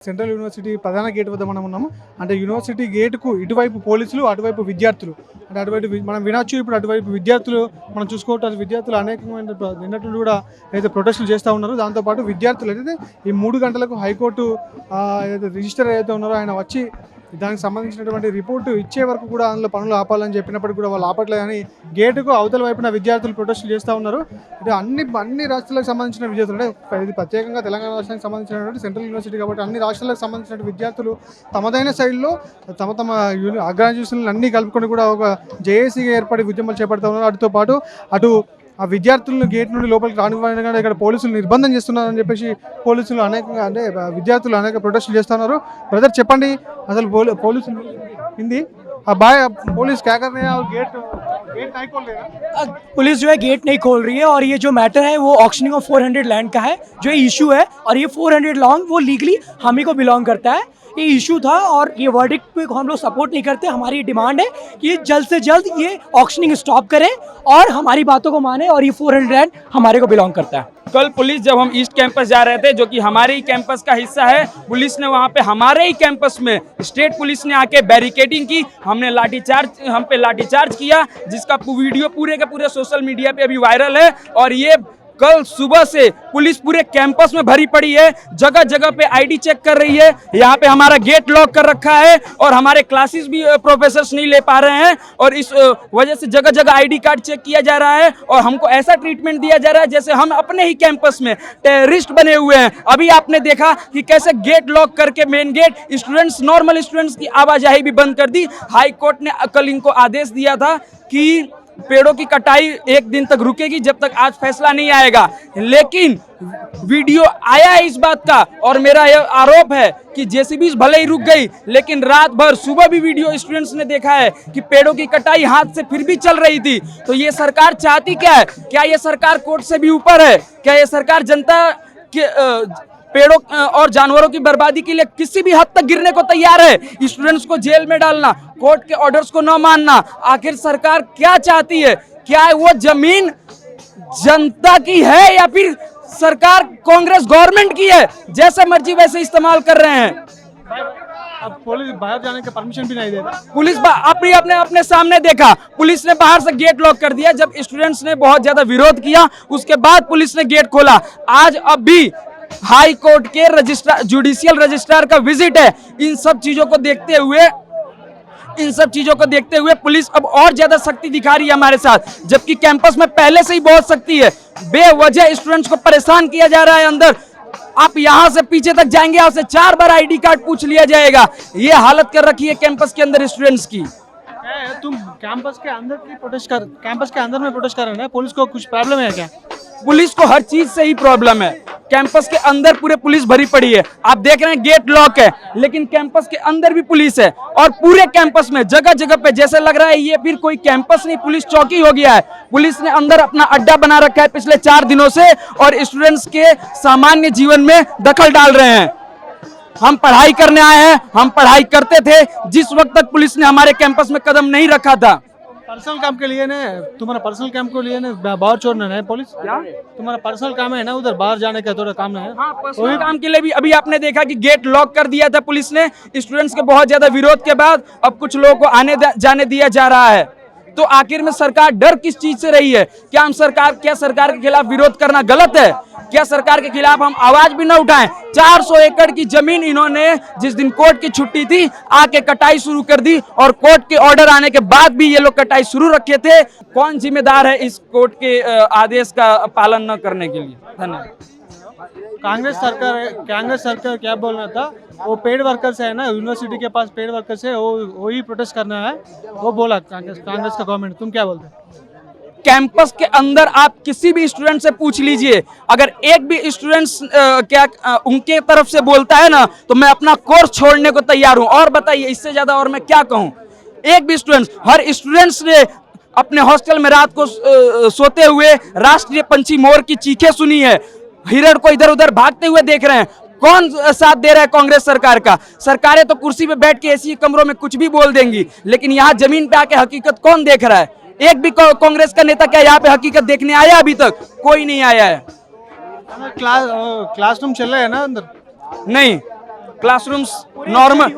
Central university ప్రధాన gate వద్ద మనం ఉన్నాము. అంటే యూనివర్సిటీ గేటుకు ఇటువైపు పోలీసులు అటువైపు విద్యార్థులు. అంటే అటువైపు మనం వినొచ్చు ఇప్పుడు అటువైపు విద్యార్థులు మనం చూసుకోవటం విద్యార్థులు అనేకమైన ప్ర- నిన్నట్లు కూడా అయితే ప్రొటెస్టులు చేస్తూ ఉన్నారు దాంతోపాటు విద్యార్థులు అయితే ఈ మూడు గంటలకు హైకోర్టు ఏదైతే రిజిస్టర్ ఏదైతే ఉన్నారో ఆయన వచ్చి దానికి సంబంధించినటువంటి రిపోర్టు ఇచ్చే వరకు కూడా అందులో పనులు ఆపాలని చెప్పినప్పటికీ కూడా వాళ్ళు ఆపట్లేదని గేటుకు అవతల వైపున విద్యార్థులు ప్రొటెస్టులు చేస్తూ ఉన్నారు. అంటే అన్ని అన్ని రాష్ట్రాలకు సంబంధించిన విద్యార్థులు అంటే ఇది ప్రత్యేకంగా తెలంగాణ రాష్ట్రానికి సంబంధించినటువంటి సెంట్రల్ యూనివర్సిటీ కాబట్టి అన్ని రాష్ట్రాలకు సంబంధించిన విద్యార్థులు తమదైన శైలిలో తమ తమ యూని అగ్రాడ్యుయేషన్లు అన్నీ కలుపుకొని కూడా ఒక జేఏసీగా ఏర్పడి ఉద్యమాలు చేపడుతూ ఉన్నారు. అటుతో పాటు అటు ఆ విద్యార్థులను గేట్ నుండి లోపలికి రానివ్వడానికి కూడా ఇక్కడ పోలీసులు నిర్బంధం చేస్తున్నారని చెప్పేసి పోలీసులు అనేకంగా అంటే విద్యార్థులు అనేక ప్రొటెస్టులు చేస్తున్నారు బ్రదర్ చెప్పండి అసలు పోలీ- పోలీసులు హిందీ ఆ బాయ్ पुलिस क्या कर रहे हैं और गेट गेट नहीं खोल रहे हैं पुलिस जो है गेट नहीं खोल रही है और ये जो मैटर है वो ऑक्शनिंग ऑफ 400 लैंड का है जो इशू है और ये 400 लॉन्ग वो लीगली हम ही को बिलोंग करता है ये इशू था और ये वर्डिक्ट पे हम लोग सपोर्ट नहीं करते, हमारी डिमांड है कि ये जल्द से जल्द ये ऑक्शनिंग स्टॉप करें और हमारी बातों को माने और ये 400 लैंड हमारे को बिलोंग करता है। कल पुलिस जब हम ईस्ट कैंपस जा रहे थे, जो कि हमारे ही कैंपस का हिस्सा है, पुलिस ने वहाँ पे हमारे ही कैंपस में स्टेट पुलिस ने आके बैरिकेडिंग की, हमने लाठीचार्ज, हम पे लाठीचार्ज किया, जिसका वीडियो पूरे के पूरे सोशल मीडिया पे अभी वायरल है और ये कल सुबह से पुलिस पूरे कैंपस में भरी पड़ी है जगह जगह पे आईडी चेक कर रही है, यहाँ पे हमारा गेट लॉक कर रखा है और हमारे क्लासेस भी प्रोफेसर नहीं ले पा रहे हैं और इस वजह से जगह जगह आईडी कार्ड चेक किया जा रहा है और हमको ऐसा ट्रीटमेंट दिया जा रहा है जैसे हम अपने ही कैंपस में टेररिस्ट बने हुए हैं। अभी आपने देखा कि कैसे गेट लॉक करके main gate students normal students की आवाजाही भी बंद कर दी। हाई कोर्ट ने कल इनको आदेश दिया था कि पेड़ों की कटाई एक दिन तक रुकेगी जब तक आज फैसला नहीं आएगा। लेकिन वीडियो आया है इस बात का और मेरा यह आरोप है कि जेसीबी भले ही रुक गई लेकिन रात भर सुबह भी वीडियो स्टूडेंट्स ने देखा है कि पेड़ों की कटाई हाथ से फिर भी चल रही थी। तो ये सरकार चाहती क्या है? क्या ये सरकार कोर्ट से भी ऊपर है? क्या ये सरकार जनता के अ, पेड़ों और जानवरों की बर्बादी के लिए किसी भी हद तक गिरने को तैयार है। स्टूडेंट्स को जेल में डालना कोर्ट के ऑर्डर्स को न मानना। आखिर सरकार क्या चाहती है? क्या है वो ज़मीन जनता की है या फिर सरकार कांग्रेस गवर्नमेंट की है? जैसे मर्ज़ी वैसे इस्तेमाल कर रहे हैं। अब पुलिस बाहर जाने का परमिशन भी नहीं देता। पुलिस अपनी अपने अपने सामने देखा। पुलिस ने बाहर से गेट लॉक कर दिया। जब स्टूडेंट्स ने बहुत ज़्यादा विरोध किया उसके बाद पुलिस ने गेट खोला। आज अब भी हाई कोर्ट के रजिस्ट्रार जुडिशियल रजिस्ट्रार का विज़िट है। इन सब चीज़ों को देखते हुए, इन सब चीज़ों को देखते हुए पुलिस अब और ज़्यादा सख्ती दिखा रही है हमारे साथ, जबकि कैंपस में पहले से ही बहुत सख्ती है। बेवजह स्टूडेंट्स को परेशान किया जा रहा है अंदर। आप यहाँ से पीछे तक जाएँगे, आपसे चार बार आईडी कार्ड पूछ लिया जाएगा। ये हालत कर रखी है कैंपस के अंदर स्टूडेंट्स की। तुम कैंपस के अंदर की प्रोटेस्ट कर कैंपस के अंदर में प्रोटेस्ट कर रहे हैं पुलिस को कुछ प्रॉब्लम है क्या? पुलिस को हर चीज़ से ही प्रॉब्लम है। कैंपस के अंदर पूरे पुलिस भरी पड़ी है। आप देख रहे हैं गेट लॉक है, लेकिन कैंपस के अंदर भी पुलिस है और पूरे कैंपस में जगह जगह पे जैसे लग रहा है ये फिर कोई कैंपस नहीं, पुलिस चौकी हो गया है। पुलिस ने अंदर अपना अड्डा बना रखा है पिछले चार दिनों से और स्टूडेंट्स के सामान्य जीवन में दखल डाल रहे हैं। हम पढ़ाई करने आए हैं हम पढ़ाई करते थे जिस वक्त तक पुलिस ने हमारे कैंपस में कदम नहीं रखा था। पर्सनल काम के लिए ना तुम्हारा पर्सनल काम के लिए ना बाहर छोड़ना है पुलिस? क्या? तुम्हारा पर्सनल काम है ना उधर बाहर जाने का थोड़ा काम है? हाँ पर्सनल काम के लिए भी अभी आपने देखा कि गेट लॉक कर दिया था पुलिस ने स्टूडेंट्स के बहुत ज़्यादा विरोध के बाद अब कुछ लोगों को आने जाने दिया जा रहा है। तो आखिर में सरकार डर किस चीज़ से रही है? क्या हम सरकार, क्या सरकार के खिलाफ विरोध करना गलत है? क्या सरकार के खिलाफ हम आवाज़ भी न उठाएँ? 400 एकड़ की ज़मीन इन्होंने जिस दिन कोर्ट की छुट्टी थी, आके कटाई शुरू कर दी और कोर्ट के ऑर्डर आने के बाद भी ये लोग कटाई शुरू रखे थे। कौन जिम्मेदार है इस कोर्ट के आदेश का पालन न करने के लिए? धन्यवाद। कांग्रेस सरकार कांग्रेस सरकार क्या बोलना था? वो पेड वर्कर्स है ना यूनिवर्सिटी के पास पेड वर्कर्स है वो वही प्रोटेस्ट करना है। वो बोला कांग्रेस कांग्रेस का गवर्नमेंट तुम क्या बोलते हो? कैंपस के अंदर आप किसी भी स्टूडेंट से पूछ लीजिए। अगर एक भी स्टूडेंट्स क्या अ, उनके तरफ़ से बोलता है ना तो मैं अपना कोर्स छोड़ने को तैयार हूँ। और बताइए इससे ज़्यादा और मैं क्या कहूँ? एक भी स्टूडेंट्स हर स्टूडेंट्स ने अपने हॉस्टल में रात को सोते हुए राष्ट्रीय पंछी मोर की चीखें सुनी है। हिरण को इधर उधर भागते हुए देख रहे हैं। कौन साथ दे रहा है कांग्रेस सरकार का? सरकारें तो कुर्सी पे बैठ के ऐसी कमरों में कुछ भी बोल देंगी लेकिन यहाँ ज़मीन पे आके हकीकत कौन देख रहा है? एक भी कांग्रेस का नेता क्या यहाँ पे हकीकत देखने आया अभी तक? कोई नहीं आया है। क्लास क्लासरूम चल रहा है ना अंदर? नहीं क्लासरूम्स नॉर्मल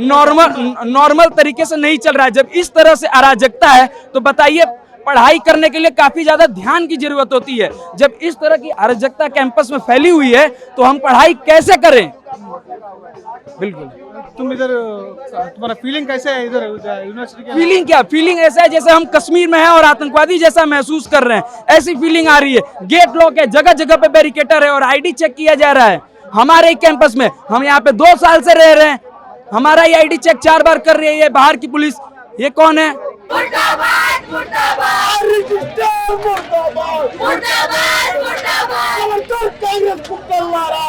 नॉर्मल नॉर्मल तरीके से नहीं चल रहा है। जब इस तरह से अराजकता है तो बताइए पढ़ाई करने के लिए काफ़ी ज़्यादा ध्यान की ज़रूरत होती है। जब इस तरह की अराजकता कैंपस में फैली हुई है तो हम पढ़ाई कैसे करें? बिल्कुल। तुम इधर तुम्हारा फीलिंग कैसे है इधर यूनिवर्सिटी के फीलिंग क्या? फीलिंग ऐसा है जैसे हम कश्मीर में हैं और आतंकवादी जैसा महसूस कर रहे हैं। ऐसी फीलिंग आ रही है। गेट लॉक है जगह जगह पे बैरिकेटर है और आईडी चेक किया जा रहा है। हमारे ही कैंपस में हम यहाँ पे दो साल से रह रहे हैं। हमारा ही आईडी चेक चार बार कर रही है बाहर की पुलिस। ये कौन है? मुर्दाबाद मुर्दाबाद मुर्दाबाद मुर्दाबाद मुर्दाबाद कांग्रेस पुकल्लारा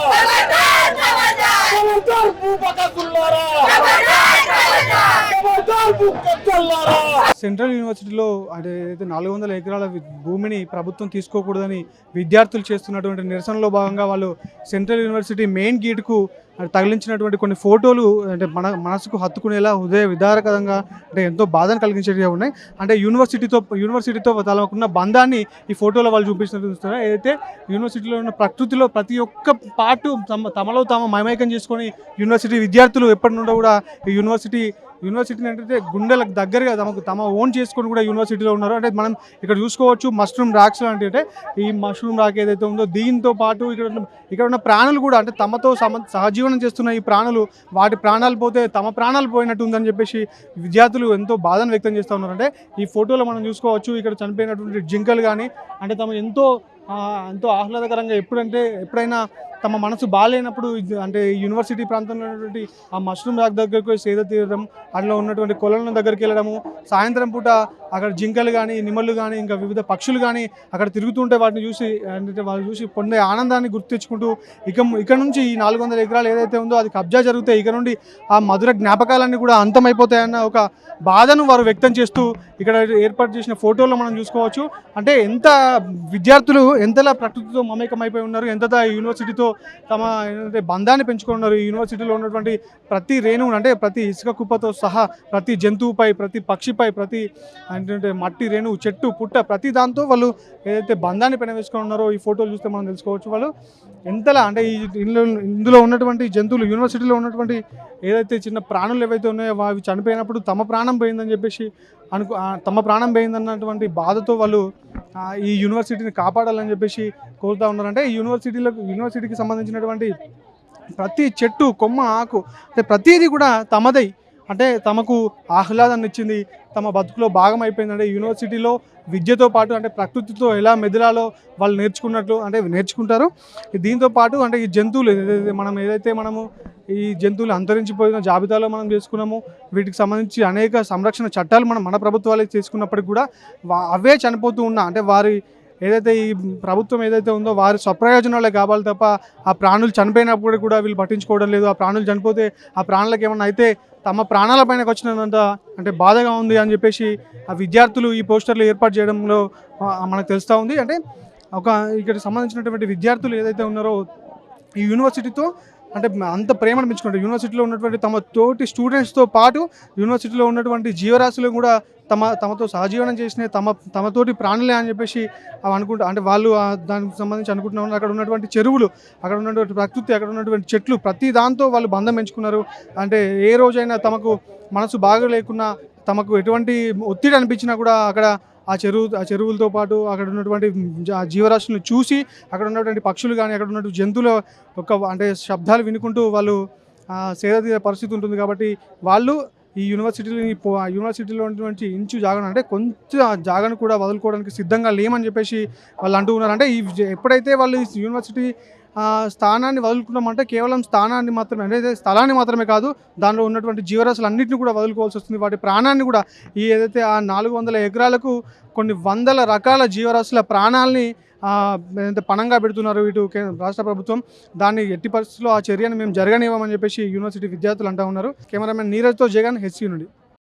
సెంట్రల్ యూనివర్సిటీలో అదేదైతే నాలుగు వందల ఎకరాల భూమిని ప్రభుత్వం తీసుకోకూడదని విద్యార్థులు చేస్తున్నటువంటి నిరసనలో భాగంగా వాళ్ళు సెంట్రల్ యూనివర్సిటీ మెయిన్ గేట్కు తగిలించినటువంటి కొన్ని ఫోటోలు అంటే మన మనసుకు హత్తుకునేలా హృదయ విదారకంగా అంటే ఎంతో బాధను కలిగించేటివి ఉన్నాయి. అంటే యూనివర్సిటీతో యూనివర్సిటీతో తమకున్న బంధాన్ని ఈ ఫోటోలో వాళ్ళు చూపిస్తున్నారు చూస్తున్నారు? ఏదైతే యూనివర్సిటీలో ఉన్న ప్రకృతిలో ప్రతి ఒక్క పాటు తమ తమలో తాము మమేకం చేసుకొని యూనివర్సిటీ విద్యార్థులు ఎప్పటి నుండో కూడా ఈ యూనివర్సిటీ యూనివర్సిటీ ఏంటంటే గుండెలకు దగ్గరగా తమకు తమ ఓన్ చేసుకొని కూడా యూనివర్సిటీలో ఉన్నారు. అంటే మనం ఇక్కడ చూసుకోవచ్చు మష్రూమ్ రాక్స్ లాంటివి అంటే ఈ మష్రూమ్ రాక్ ఏదైతే ఉందో దీంతో పాటు ఇక్కడ ఇక్కడ ఉన్న ప్రాణులు కూడా అంటే తమతో సమ సహజీవనం చేస్తున్న ఈ ప్రాణులు వాటి ప్రాణాలు పోతే తమ ప్రాణాలు పోయినట్టు ఉందని చెప్పేసి విద్యార్థులు ఎంతో బాధను వ్యక్తం చేస్తూ ఉన్నారు. అంటే ఈ ఫోటోలో మనం చూసుకోవచ్చు ఇక్కడ చనిపోయినటువంటి జింకలు కానీ అంటే తమ ఎంతో ఎంతో ఆహ్లాదకరంగా ఎప్పుడంటే ఎప్పుడైనా తమ మనసు బాగాలేనప్పుడు అంటే యూనివర్సిటీ ప్రాంతంలో ఉన్నటువంటి ఆ మష్రూమ్ రాక్ దగ్గరకు సేద తీరడం అందులో ఉన్నటువంటి కొలల దగ్గరికి వెళ్ళడము సాయంత్రం పూట అక్కడ జింకలు కానీ నిమ్మలు కానీ ఇంకా వివిధ పక్షులు కానీ అక్కడ తిరుగుతుంటే వాటిని చూసి అంటే వాళ్ళు చూసి పొందే ఆనందాన్ని గుర్తు తెచ్చుకుంటూ ఇక ఇక్కడ నుంచి ఈ నాలుగు వందల ఎకరాలు ఏదైతే ఉందో అది కబ్జా జరిగితే ఇక నుండి ఆ మధుర జ్ఞాపకాలన్నీ కూడా అంతమైపోతాయన్న ఒక బాధను వారు వ్యక్తం చేస్తూ ఇక్కడ ఏర్పాటు చేసిన ఫోటోలో మనం చూసుకోవచ్చు. అంటే ఎంత విద్యార్థులు ఎంతలా ప్రకృతితో మమేకమైపోయి ఉన్నారు ఎంత యూనివర్సిటీతో తమ ఏంటంటే బంధాన్ని పెంచుకున్నారు ఈ యూనివర్సిటీలో ఉన్నటువంటి ప్రతి రేణువును అంటే ప్రతి ఇసుక కుప్పతో సహా ప్రతి జంతువుపై ప్రతి పక్షిపై ప్రతి ఏంటంటే మట్టి రేణువు చెట్టు పుట్ట ప్రతి దాంతో వాళ్ళు ఏదైతే బంధాన్ని పెనవేసుకొని ఉన్నారో ఈ ఫోటోలు చూస్తే మనం తెలుసుకోవచ్చు వాళ్ళు. ఎంతలా అంటే ఈ ఇందులో ఇందులో ఉన్నటువంటి జంతువులు యూనివర్సిటీలో ఉన్నటువంటి ఏదైతే చిన్న ప్రాణులు ఏవైతే ఉన్నాయో అవి చనిపోయినప్పుడు తమ ప్రాణం పోయిందని చెప్పేసి అనుకు తమ ప్రాణం పోయిందన్నటువంటి బాధతో వాళ్ళు ఈ యూనివర్సిటీని కాపాడాలని చెప్పేసి కోరుతూ ఉన్నారంటే ఈ యూనివర్సిటీలకు యూనివర్సిటీకి సంబంధించినటువంటి ప్రతి చెట్టు కొమ్మ ఆకు అంటే ప్రతిదీ కూడా తమదై అంటే తమకు ఆహ్లాదాన్ని ఇచ్చింది తమ బతుకులో భాగం అయిపోయింది అంటే యూనివర్సిటీలో విద్యతో పాటు అంటే ప్రకృతితో ఎలా మెదలాలో వాళ్ళు నేర్చుకున్నట్లు అంటే నేర్చుకుంటారు. దీంతో పాటు అంటే ఈ జంతువులు మనం ఏదైతే మనము ఈ జంతువులు అంతరించిపోయిన జాబితాలో మనం చేసుకున్నాము వీటికి సంబంధించి అనేక సంరక్షణ చట్టాలు మనం మన ప్రభుత్వాలే చేసుకున్నప్పటికీ కూడా అవే చనిపోతూ ఉన్నా అంటే వారి ఏదైతే ఈ ప్రభుత్వం ఏదైతే ఉందో వారి స్వప్రయోజనాలే కావాలి తప్ప ఆ ప్రాణులు చనిపోయినప్పుడు కూడా వీళ్ళు పట్టించుకోవడం లేదు. ఆ ప్రాణులు చనిపోతే ఆ ప్రాణులకు ఏమన్నా అయితే తమ ప్రాణాల పైనకి వచ్చినంత అంటే బాధగా ఉంది అని చెప్పేసి ఆ విద్యార్థులు ఈ పోస్టర్లు ఏర్పాటు చేయడంలో మనకు తెలుస్తూ ఉంది. అంటే ఒక ఇక్కడ సంబంధించినటువంటి విద్యార్థులు ఏదైతే ఉన్నారో ఈ యూనివర్సిటీతో అంటే అంత ప్రేమను పెంచుకుంటారు యూనివర్సిటీలో ఉన్నటువంటి తమ తోటి స్టూడెంట్స్తో పాటు యూనివర్సిటీలో ఉన్నటువంటి జీవరాశులు కూడా తమ తమతో సహజీవనం చేసిన తమ తమతోటి ప్రాణులే అని చెప్పేసి అవి అనుకుంటా అంటే వాళ్ళు దానికి సంబంధించి అనుకుంటున్నారు అక్కడ ఉన్నటువంటి చెరువులు అక్కడ ఉన్నటువంటి ప్రకృతి అక్కడ ఉన్నటువంటి చెట్లు ప్రతి దాంతో వాళ్ళు బంధం పెంచుకున్నారు. అంటే ఏ రోజైనా తమకు మనసు బాగా లేకున్నా తమకు ఎటువంటి ఒత్తిడి అనిపించినా కూడా అక్కడ ఆ చెరువు ఆ చెరువులతో పాటు అక్కడ ఉన్నటువంటి జీవరాశులను చూసి అక్కడ ఉన్నటువంటి పక్షులు కానీ అక్కడ ఉన్నటువంటి జంతువుల యొక్క అంటే శబ్దాలు వినుకుంటూ వాళ్ళు సేద పరిస్థితి ఉంటుంది కాబట్టి వాళ్ళు ఈ యూనివర్సిటీలో ఆ యూనివర్సిటీలో ఉన్నటువంటి ఇంచు జాగను అంటే కొంచెం జాగను కూడా వదులుకోవడానికి సిద్ధంగా లేమని చెప్పేసి వాళ్ళు అంటూ ఉన్నారు. అంటే ఈ ఎప్పుడైతే వాళ్ళు ఈ యూనివర్సిటీ స్థానాన్ని వదులుకున్నామంటే కేవలం స్థానాన్ని మాత్రమే అంటే స్థలాన్ని మాత్రమే కాదు దానిలో ఉన్నటువంటి జీవరాశులు అన్నింటిని కూడా వదులుకోవాల్సి వస్తుంది. వాటి ప్రాణాన్ని కూడా ఈ ఏదైతే ఆ నాలుగు వందల ఎకరాలకు కొన్ని వందల రకాల జీవరాశుల ప్రాణాలని పణంగా పెడుతున్నారు ఇటు రాష్ట్ర ప్రభుత్వం దాన్ని ఎట్టి పరిస్థితుల్లో ఆ చర్యను మేము జరగనివ్వమని చెప్పేసి యూనివర్సిటీ విద్యార్థులు అంటూ ఉన్నారు. కెమెరామెన్ నీరజ్తో జగన్ హెచ్సీ నుండి